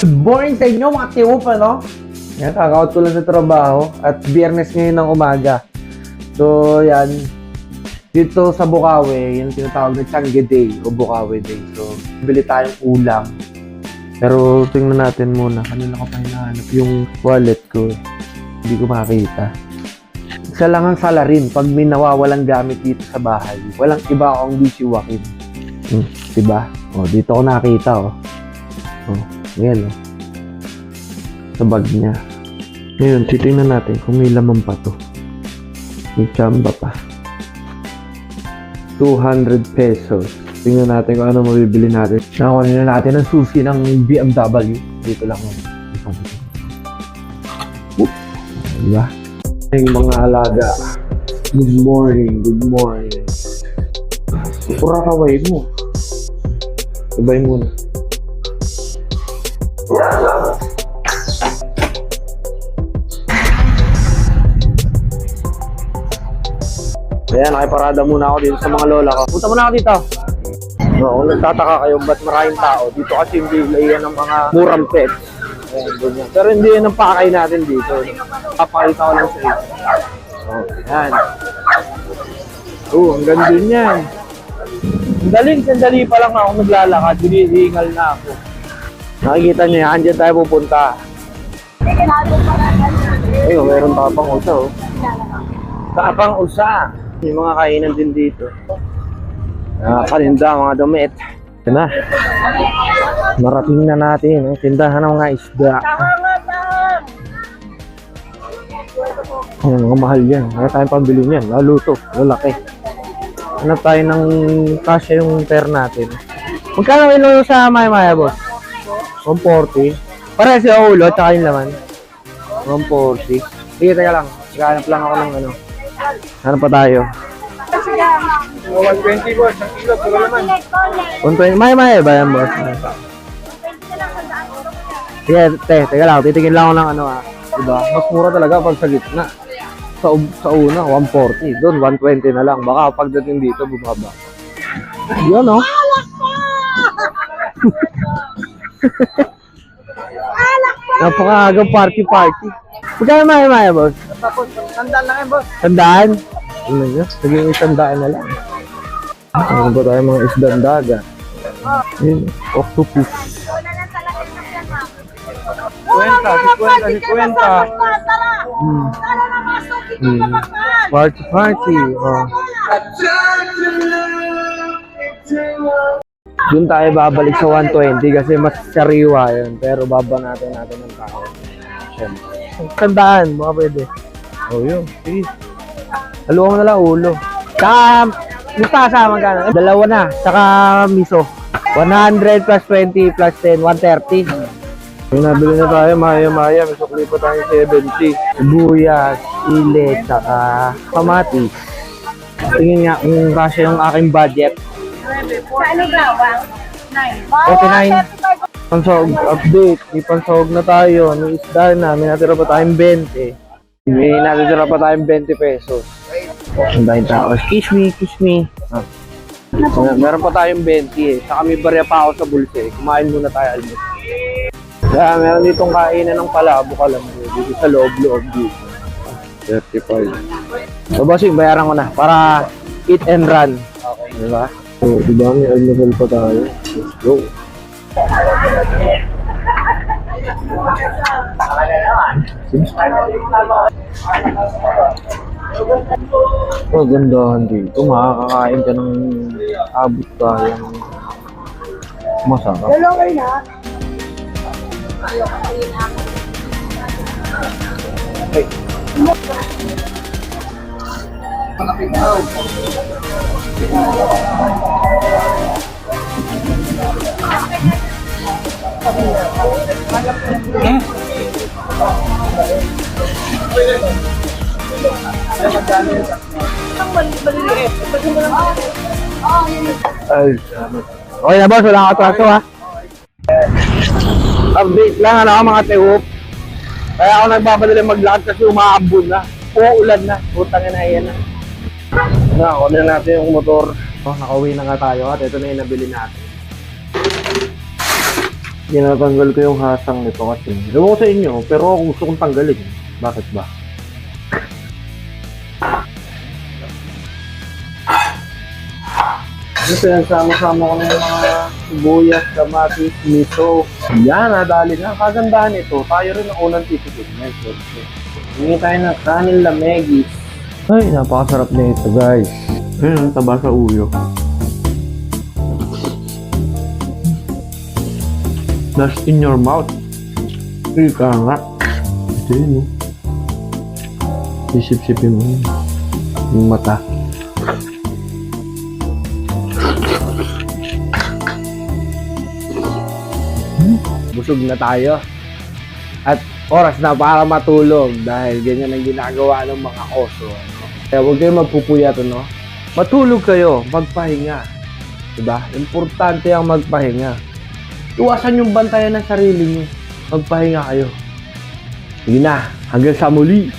Good morning sa inyo mga tiwop, ano? Yan, kakaot ko lang sa trabaho at biyernes ngayon ng umaga. So, yan. Dito sa Bukawi, yung tinatawag na Changi Day o Bukawi Day. So, bili tayong ulam. Pero tingnan natin muna. Kanina ko pa hinahanap yung wallet ko. Hindi ko makita. Isa lang ang salarin pag may nawawalang gamit dito sa bahay. Walang iba akong bisiwakin. Hmm, diba? O, dito ko nakita, oh. Oh, yan, oh. Sa bag niya. Ngayon, titingnan natin kung may laman pa to. May chamba pa. 200 pesos. Tingnan natin kung ano mabibili natin. Nakakunin na natin ang susi ng BMW. Dito lang. Dito. Oop. Diba? Yung mga alaga. Good morning, good morning. Pura kaway mo. Sabay muna. Ayan, nakiparada muna ako dito sa mga lola ko. Punta muna ako dito. No, kung nagtataka kayo ba't maraming tao, dito kasi hindi yan ng mga murang pets. Ayan, ganyan. Pero hindi yan ang pakay natin dito. Papakita ko lang sa inyo. Oh, ayan. Oh, ang ganda yan. Daling sandali pa lang ako naglalakad, hinihingal na ako. Nakikita niyo yan, dyan tayo pupunta. Ayun, meron tapang usa oh. Tapang usa. Yung mga kainan din dito. Ah, paninda, mga damit. Ito na. Marating na natin ang tindahan ng mga isda. Ayan, mga mahal yan. Kaya tayong pambili niyan. Laluto. Lalaki. Hanap tayo ng kasya yung pair natin. Magkano kilo sa Maya Maya, boss? 140. Pare si ulo at saka yung laman. 140. Sige, teka lang. Naghanap lang ako ng ano. Ano pa tayo? 120 boss, ang kilo, puro naman. 120. Maya Maya ba yan, boss? Sige, te, teka lang. Titigin lang ako ng ano ah. Diba? Mas mura talaga pag sa gitna. Sa, sa una, 140. Doon, 120 na lang. Baka pagdating dito, bumaba. Yan, oh. Napakaagang party-party. Magkano maya maya, boss? Tapos, tandaan lang yan boss. Tandaan? Ano nyo? Naging isandaan na lang. Ano ba tayo mga isdang dagat? Yun, octopus. 50, 50, 50. Hmm. Hmm. Party party. Oh. Doon tayo babalik sa 120 kasi mas sariwa yun. Pero babanatan natin ng tao. Siyempre. Tandaan, mga pwede. Oh, yun. Sige. Haluan mo na lang ulo. Saka, mustasa magkano? Dalawa na. Saka miso. 100 plus 20 plus 10, 130. May nabili na tayo, maya-maya. May sukli pa tayo 70. Sibuyas, ilit, saka kamatis. Tingin nga kung kasya yung aking budget. Ano bawang? Nine. 49. Pansahog update. May pansahog na tayo. May isda na. May natira pa tayong 20. May natira pa tayong 20 pesos. Ang dahil tao. Excuse me, excuse me. Ah. Mer- Meron pa tayong 20 eh. Saka may barya pa ako sa bulsa eh. Kumain muna tayo almos. Kaya meron ditong kainan ng palabo ka lang. eh. Dito sa loob-loob dito. 35. So bossing, bayaran ko na para eat and run. Okay. Diba? So, diba may almusal pa tayo? Let's go. Oh, gandahan dito. Makakakain ka ng abot kaya ng masarap. Ay. Ay. Okay na boss, wala kang atraso ha. Update lang ano mga tiwop. Kaya ako nagbapadali maglakad kasi umaambon na. Uulan na. Putang na yan na. Na, kunin na natin yung motor. Oh, nakauwi na nga tayo at ito na yung nabili natin. Ginatanggal ko yung hasang nito kasi. Ewan ko sa inyo, pero gusto kong tanggalin. Bakit ba? Ito yan, sama-sama ko yung mga sibuyas, kamatis, miso. Yan, nadali na. Kagandahan ito. Tayo rin ang unang tititignan. Hingi tayo ng kanin lamegis. Ay, napakasarap na ito, guys. Ayun, ang taba sa uyo. That's in your mouth. Ika nga. Ito yun, oh. Isip-sipin mo yun. Yung mata. Busog na tayo. At oras na para matulog dahil ganyan ang ginagawa ng mga oso. Ano? Kaya huwag kayong magpupuyat, ano? Matulog kayo, magpahinga. Diba? Importante ang magpahinga. Iwasan yung bantayan ng sarili niyo. Magpahinga kayo. Sige na, hanggang sa muli.